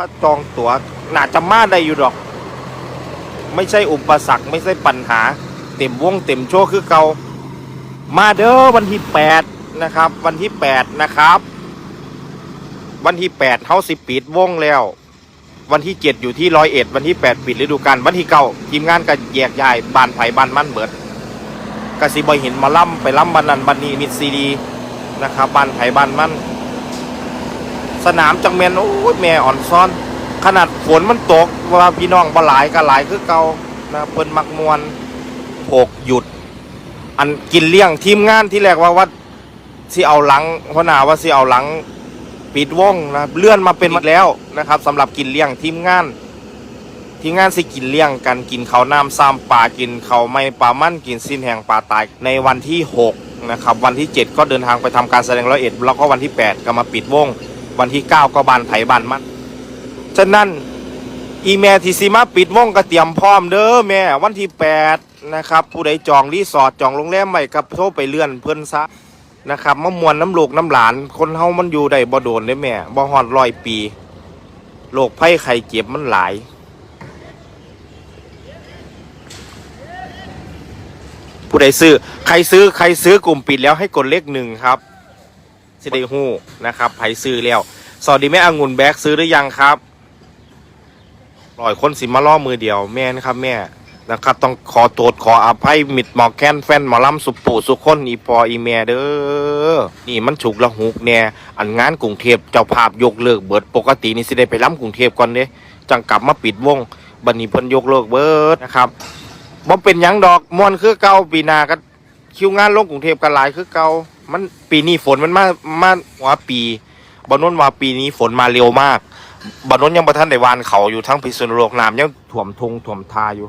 ถ้าจองตั๋วน่าจะมาได้อยู่ดอก ไม่ใช่อุปสรรคไม่ใช่ปัญหา เต็มวงเต็มโชว์คือเกามาเด้อวันที่แปดนะครับ วันที่แปดนะครับ วันที่แปดเฮาสิปิดวงแล้ว วันที่เจ็ดอยู่ที่ร้อยเอ็ดวันที่แปดปิดฤดูกาลวันที่เก้าทีมงานก็แยกย้ายบานไผ่บานมั่นเบิดกสิบอยเห็นมาล่ำไปล่ำบันนันบันนี้มิดซีดีนะครับบานไผ่บานมั่น สนามจังเมนโอ้ยแม่อ่อนซ้อน ขนาดฝนมันตกว่าพี่น้องบ่หลายก็หลายคือเก่านะเพิ่นมักมวนโผกหยุด อันกินเลี้ยงทีมงานที่แรกว่าว่าสิเอาหลังหัวหน้าว่าสิเอาหลังปิดวงนะเลื่อนมาเป็นอีกแล้วนะครับสำหรับกินเลี้ยงทีมงาน ทีมงานสิกินเลี้ยงกันกินเขาวน้ำซ้ำปลากินเขาวไม่ปลามั่นกินสิ้นแห่งปลาตายในวันที่6นะครับวันที่ 7 ก็เดินทางไปทำการแสดงร้อยเอ็ดแล้วก็วันที่ 8 ก็มาปิดวง วันที่9ก็บานไผ่บานมันฉะนั้นอีเมที่สิมาปิดวงก็เตรียมพร้อมเด้อแม่วันที่8นะครับ ผู้ใดจองรีสอร์ทจองโรงแรมใหม่กับโทรไปเลื่อนเพิ่นซะนะครับมามวนน้ำลูกน้ำหลาน คนเฮามันอยู่ได้บ่โดนเด้แม่บ่ฮอดร้อยปีโรคภัยไข้เจ็บมันหลายผู้ใดซื้อ ใครซื้อ ใครซื้อกลุ่มปิดแล้วให้กดเลขหนึ่งครับ สิได้ฮู้นะครับใครซื้อแล้วสวัสดีแม่องุ่นแบกซื้อหรือยังครับปล่อยคนสิมาล่อมือเดียวแม่นะครับแม่นะครับต้องขอโทษขออภัยมิดหมอแค้นแฟนหมอลำสุปูสุคนอีปออีแม่เด้อนี่มันฉุกละหุกแน่อันงานกรุงเทพเจ้าภาพยกเลิกเบิดปกตินี่สิได้ไปล้ำกรุงเทพก่อนเด้จังกลับมาปิดวงบัดนี้เพิ่นยกเลิกเบิดนะครับบ่เป็นยังดอกมวนคือเก่าปีนาก็ คิวงานลงกรุงเทพกันหลายคือเก่ามันปีนี้ฝนมันมามาว่าปีบอนนว่าปีนี้ฝนมาเร็วมากบอนนยังประทันได้วานเขาอยู่ทั้งพิษณุโลกน้ำยังถ่วมทงถ่วมทาอยู่